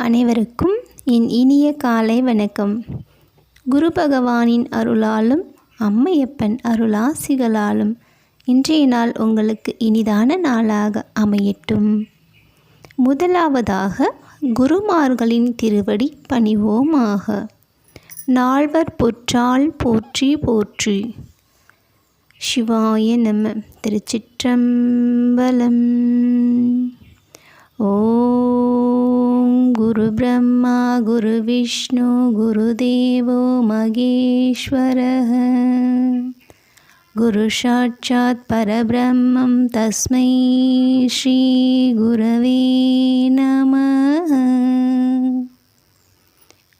அனைவருக்கும் என் இனிய காலை வணக்கம். குரு பகவானின் அருளாலும் அம்மையப்பன் அருளாசிகளாலும் இன்றைய நாள் உங்களுக்கு இனிதான நாளாக அமையட்டும். முதலாவதாக குருமார்களின் திருவடி பணிவோமாக. நால்வர் பொற்றால் போற்றி போற்றி. சிவாய நம திருச்சிற்றம்பலம். ஓம் குரு பிரம்மா குரு விஷ்ணு குருதேவோ மகேஸ்வர குரு சாட்சாத் பரபிரம்மம் தஸ்மை ஸ்ரீ குரவே நம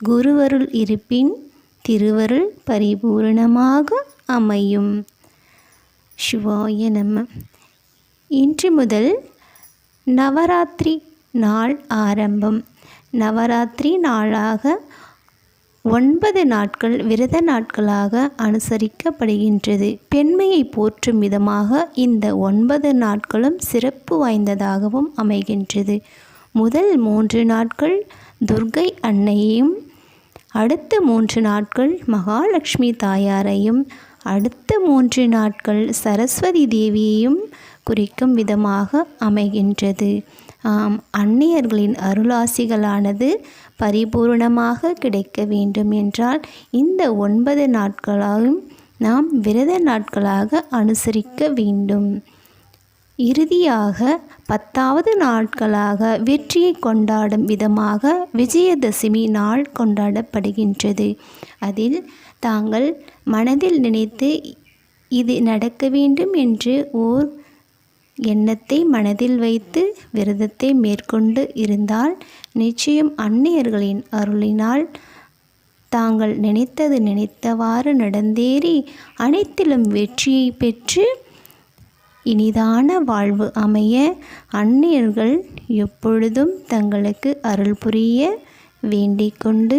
குருவருள் இருப்பின் திருவருள் பரிபூரணமாக அமையும் சிவாய நம இன்று முதல் நவராத்திரி நாள் ஆரம்பம். நவராத்திரி நாளாக ஒன்பது நாட்கள் விரத நாட்களாக அனுசரிக்கப்படுகின்றது. பெண்மையை போற்றும் விதமாக இந்த ஒன்பது நாட்களும் சிறப்பு வாய்ந்ததாகவும் அமைகின்றது. முதல் மூன்று நாட்கள் துர்கை அன்னையையும் அடுத்த மூன்று நாட்கள் மகாலட்சுமி தாயாரையும் அடுத்த மூன்று நாட்கள் சரஸ்வதி தேவியையும் குறிக்கும் விதமாக அமைகின்றது. ஆம் அந்நியர்களின் அருளாசிகளானது பரிபூர்ணமாக கிடைக்க வேண்டும் என்றால் இந்த ஒன்பது நாட்களாலும் நாம் விரத நாட்களாக அனுசரிக்க வேண்டும். இறுதியாக பத்தாவது நாட்களாக வெற்றியை கொண்டாடும் விதமாக விஜயதசமி நாள் கொண்டாடப்படுகின்றது. அதில் தாங்கள் மனதில் நினைத்து இது நடக்க வேண்டும் என்று ஓர் எண்ணத்தை மனதில் வைத்து விரதத்தை மேற்கொண்டு இருந்தால் நிச்சயம் அன்னையர்களின் அருளினால் தாங்கள் நினைத்தது நினைத்தவாறு நடந்தேறி அனைத்திலும் வெற்றியை பெற்று இனிதான வாழ்வு அமைய அந்நியர்கள் எப்பொழுதும் தங்களுக்கு அருள் புரிய வேண்டிக்கொண்டு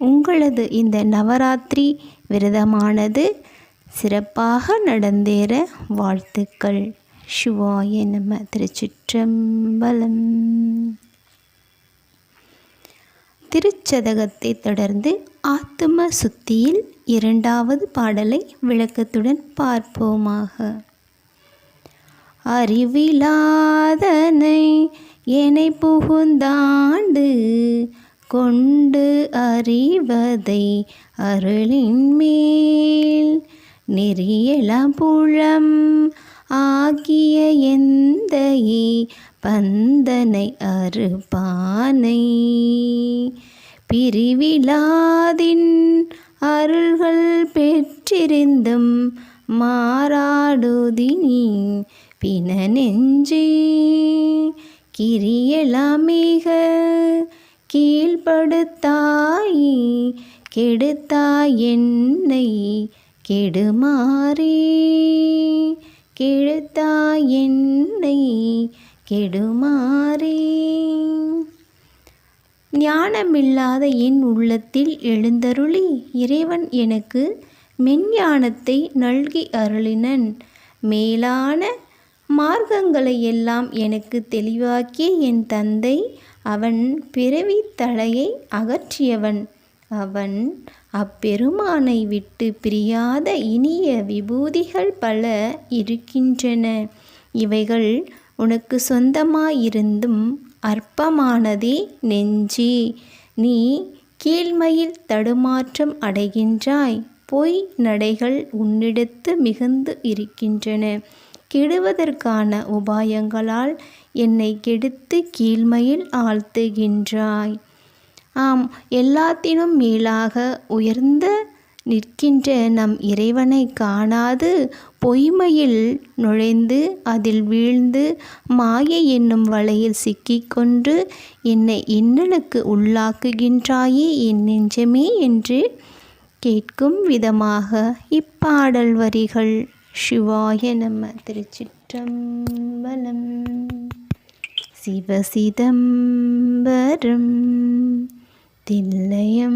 உங்களது இந்த நவராத்திரி விரதமானது சிறப்பாக நடந்தேற வாழ்த்துக்கள். சிவாய நம. திருச்சிற்றம்பலம். திருச்சதகத்தை தொடர்ந்து ஆத்தும சுத்தியில் இரண்டாவது பாடலை விளக்கத்துடன் பார்ப்போமாக. அறிவிலாதனை என்னை புகுந்தாண்டு கொண்டு அறிவதை அருளின் மேல் நெறியளபுழம் ஆகிய எந்தையே பந்தனை அறுபானை. பிரிவிழாதின் அருள்கள் பெற்றிருந்தும் மாறாடுதினி பின நெஞ்சே. கிரியலாமிக கீழ்படுத்தாயி கெடுத்தாய் என்னை கெடுமாறே கெழுத்தா என்னை கெடுமாறே ஞானமில்லாத என் உள்ளத்தில் எழுந்தருளி இறைவன் எனக்கு மெஞ்ஞானத்தை நல்கி அருளினன். மேலான மார்க்கங்களை எல்லாம் எனக்கு தெளிவாக்கிய என் தந்தை அவன் பிறவி தலையை அகற்றியவன். அவன் அப்பெருமானை விட்டு பிரியாத இனிய விபூதிகள் பல இருக்கின்றன. இவைகள் உனக்கு சொந்தமாயிருந்தும் அற்பமானதே நெஞ்சி. நீ கீழ்மையில் தடுமாற்றம் அடைகின்றாய். பொய் நடைகள் உன்னிடத்து மிகுந்து இருக்கின்றன. கெடுவதற்கான உபாயங்களால் என்னை கெடுத்து கீழ்மையில் ஆழ்த்துகின்றாய். ஆம் எல்லாத்தினும் மேலாக உயர்ந்த நிற்கின்ற நம் இறைவனை காணாது பொய்மையில் நுழைந்து அதில் வீழ்ந்து மாயை என்னும் வலையில் சிக்கிக்கொண்டு என்னை இன்னலுக்கு உள்ளாக்குகின்றாயே என் நெஞ்சமே என்று கேட்கும் விதமாக இப்பாடல் வரிகள். சிவாய நம்ம திருச்சிற்றம்பலம். சிவசிதம்பரம் തില്ലയമ്പലം